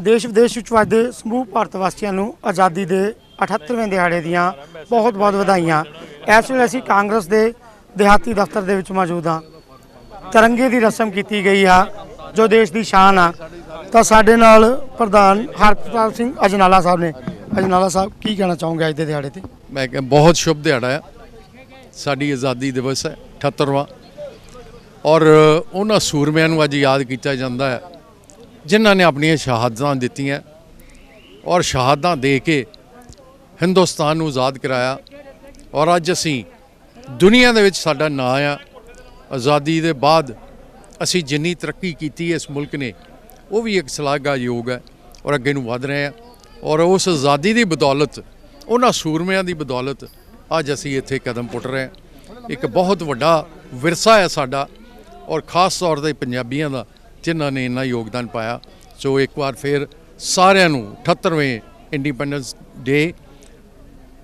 ਦੇਸ਼ ਵਿਦੇਸ਼ ਵਿੱਚ ਵੱਸਦੇ ਸਮੂਹ ਭਾਰਤ ਵਾਸੀਆਂ ਨੂੰ ਆਜ਼ਾਦੀ ਦੇ 78ਵੇਂ ਦਿਹਾੜੇ ਦੀਆਂ ਬਹੁਤ ਬਹੁਤ ਵਧਾਈਆਂ। ਇਸ ਵੇਲੇ ਅਸੀਂ ਕਾਂਗਰਸ ਦੇ ਦਿਹਾਤੀ ਦਫ਼ਤਰ ਦੇ ਵਿੱਚ ਮੌਜੂਦ ਹਾਂ। ਤਿਰੰਗੇ ਦੀ ਰਸਮ ਕੀਤੀ ਗਈ ਆ, ਜੋ ਦੇਸ਼ ਦੀ ਸ਼ਾਨ ਆ। ਤਾਂ ਸਾਡੇ ਨਾਲ ਪ੍ਰਧਾਨ ਹਰਪ੍ਰਤਾਪ ਸਿੰਘ ਅਜਨਾਲਾ ਸਾਹਿਬ ਨੇ। ਅਜਨਾਲਾ ਸਾਹਿਬ, ਕੀ ਕਹਿਣਾ ਚਾਹੋਗੇ ਅੱਜ ਦੇ ਦਿਹਾੜੇ ਤੇ? ਮੈਂ ਕਿਹਾ ਬਹੁਤ ਸ਼ੁਭ ਦਿਹਾੜਾ ਹੈ ਸਾਡੀ ਆਜ਼ਾਦੀ ਦਿਵਸ ਹੈ 78ਵਾਂ ਔਰ ਉਹਨਾਂ ਸੂਰਮਿਆਂ ਨੂੰ ਅੱਜ ਯਾਦ ਕੀਤਾ ਜਾਂਦਾ ਹੈ। ਜਿਨ੍ਹਾਂ ਨੇ ਆਪਣੀਆਂ ਸ਼ਹਾਦਤਾਂ ਦਿੱਤੀਆਂ ਔਰ ਸ਼ਹਾਦਤਾਂ ਦੇ ਕੇ ਹਿੰਦੁਸਤਾਨ ਨੂੰ ਆਜ਼ਾਦ ਕਰਾਇਆ ਔਰ ਅੱਜ ਅਸੀਂ ਦੁਨੀਆ ਦੇ ਵਿੱਚ ਸਾਡਾ ਨਾਂ ਆ। ਆਜ਼ਾਦੀ ਦੇ ਬਾਅਦ ਅਸੀਂ ਜਿੰਨੀ ਤਰੱਕੀ ਕੀਤੀ ਇਸ ਮੁਲਕ ਨੇ, ਉਹ ਵੀ ਇੱਕ ਸ਼ਲਾਘਾਯੋਗ ਹੈ ਔਰ ਅੱਗੇ ਨੂੰ ਵਧ ਰਹੇ ਆ। ਔਰ ਉਸ ਆਜ਼ਾਦੀ ਦੀ ਬਦੌਲਤ, ਉਹਨਾਂ ਸੂਰਮਿਆਂ ਦੀ ਬਦੌਲਤ ਅੱਜ ਅਸੀਂ ਇੱਥੇ ਕਦਮ ਪੁੱਟ ਰਹੇ ਹਾਂ। ਇੱਕ ਬਹੁਤ ਵੱਡਾ ਵਿਰਸਾ ਹੈ ਸਾਡਾ ਔਰ ਖਾਸ ਤੌਰ ਤੇ ਪੰਜਾਬੀਆਂ ਦਾ ਜਿਨ੍ਹਾਂ ਨੇ ਇੰਨਾ ਯੋਗਦਾਨ ਪਾਇਆ, ਸੋ ਇੱਕ ਵਾਰ ਫਿਰ ਸਾਰਿਆਂ ਨੂੰ 78ਵੇਂ ਇੰਡੀਪੈਂਡੈਂਸ ਡੇ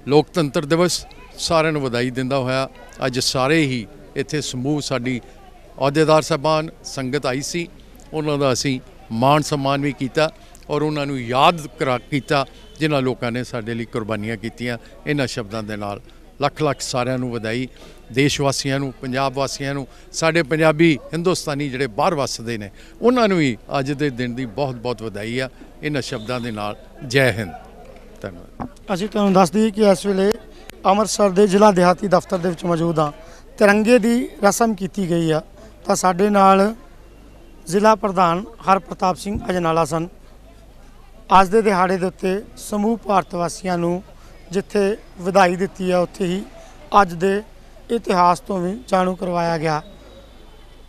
ਲੋਕਤੰਤਰ ਦਿਵਸ ਸਾਰਿਆਂ ਨੂੰ ਵਧਾਈ ਦਿੰਦਾ ਹੋਇਆ। ਅੱਜ ਸਾਰੇ ਹੀ ਇੱਥੇ ਸਮੂਹ ਸਾਡੀ ਅਹੁਦੇਦਾਰ ਸਾਹਿਬਾਨ, ਸੰਗਤ ਆਈ ਸੀ। ਉਹਨਾਂ ਦਾ ਅਸੀਂ ਮਾਣ ਸਨਮਾਨ ਵੀ ਕੀਤਾ ਔਰ ਉਹਨਾਂ ਨੂੰ ਯਾਦ ਕਰਾ, ਕੀਤਾ, ਜਿਨ੍ਹਾਂ ਲੋਕਾਂ ਨੇ ਸਾਡੇ ਲਈ ਕੁਰਬਾਨੀਆਂ ਕੀਤੀਆਂ। ਇਹਨਾਂ ਸ਼ਬਦਾਂ ਦੇ ਨਾਲ ਲੱਖ ਲੱਖ ਸਾਰਿਆਂ ਨੂੰ ਵਧਾਈ, ਦੇਸ਼ ਵਾਸੀਆਂ ਨੂੰ, ਪੰਜਾਬ ਵਾਸੀਆਂ ਨੂੰ, ਸਾਡੇ ਪੰਜਾਬੀ ਹਿੰਦੁਸਤਾਨੀ ਜਿਹੜੇ ਬਾਹਰ ਵੱਸਦੇ ਨੇ, ਉਹਨਾਂ ਨੂੰ ਵੀ ਅੱਜ ਦੇ ਦਿਨ ਦੀ ਬਹੁਤ ਬਹੁਤ ਵਧਾਈ ਆ, ਇਹਨਾਂ ਸ਼ਬਦਾਂ ਦੇ ਨਾਲ, ਜੈ ਹਿੰਦ। ਧੰਨਵਾਦ। ਅਸੀਂ ਤੁਹਾਨੂੰ ਦੱਸ ਦਈਏ ਕਿ ਇਸ ਵੇਲੇ ਅੰਮ੍ਰਿਤਸਰ ਦੇ ਜ਼ਿਲ੍ਹਾ ਦਿਹਾਤੀ ਦਫ਼ਤਰ ਦੇ ਵਿੱਚ ਮੌਜੂਦ ਹਾਂ। ਤਿਰੰਗੇ ਦੀ ਰਸਮ ਕੀਤੀ ਗਈ ਆ, ਤਾਂ ਸਾਡੇ ਨਾਲ ਜ਼ਿਲ੍ਹਾ ਪ੍ਰਧਾਨ ਹਰਪ੍ਰਤਾਪ ਸਿੰਘ ਅਜਨਾਲਾ ਸਨ। ਅੱਜ ਦੇ ਦਿਹਾੜੇ ਦੇ ਉੱਤੇ ਸਮੂਹ ਭਾਰਤ ਵਾਸੀਆਂ ਨੂੰ ਜਿੱਥੇ ਵਧਾਈ ਦਿੱਤੀ ਹੈ ਉੱਥੇ ਹੀ ਅੱਜ ਦੇ ਇਤਿਹਾਸ ਤੋਂ ਵੀ ਜਾਣੂ ਕਰਵਾਇਆ ਗਿਆ।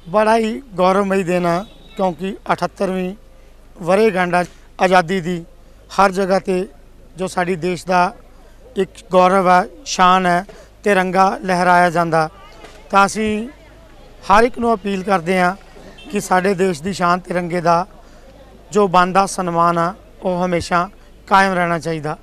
ਬੜਾ ਹੀ ਗੌਰਵਮਈ ਦਿਨ ਆ, ਕਿਉਂਕਿ 78ਵੀਂ ਵਰੇਗੰਢ ਆਜ਼ਾਦੀ ਦੀ ਹਰ ਜਗ੍ਹਾ ਤੇ ਜੋ ਸਾਡੀ ਦੇਸ਼ ਦਾ ਇੱਕ ਗੌਰਵ ਹੈ ਸ਼ਾਨ ਹੈ, ਤਿਰੰਗਾ ਲਹਿਰਾਇਆ ਜਾਂਦਾ। ਤਾਂ ਅਸੀਂ ਹਰ ਇੱਕ ਨੂੰ ਅਪੀਲ ਕਰਦੇ ਹਾਂ ਕਿ ਸਾਡੇ ਦੇਸ਼ ਦੀ ਸ਼ਾਨ ਤਿਰੰਗੇ ਦਾ ਜੋ ਬਣਦਾ ਸਨਮਾਨ ਆ, ਉਹ ਹਮੇਸ਼ਾ ਕਾਇਮ ਰਹਿਣਾ ਚਾਹੀਦਾ।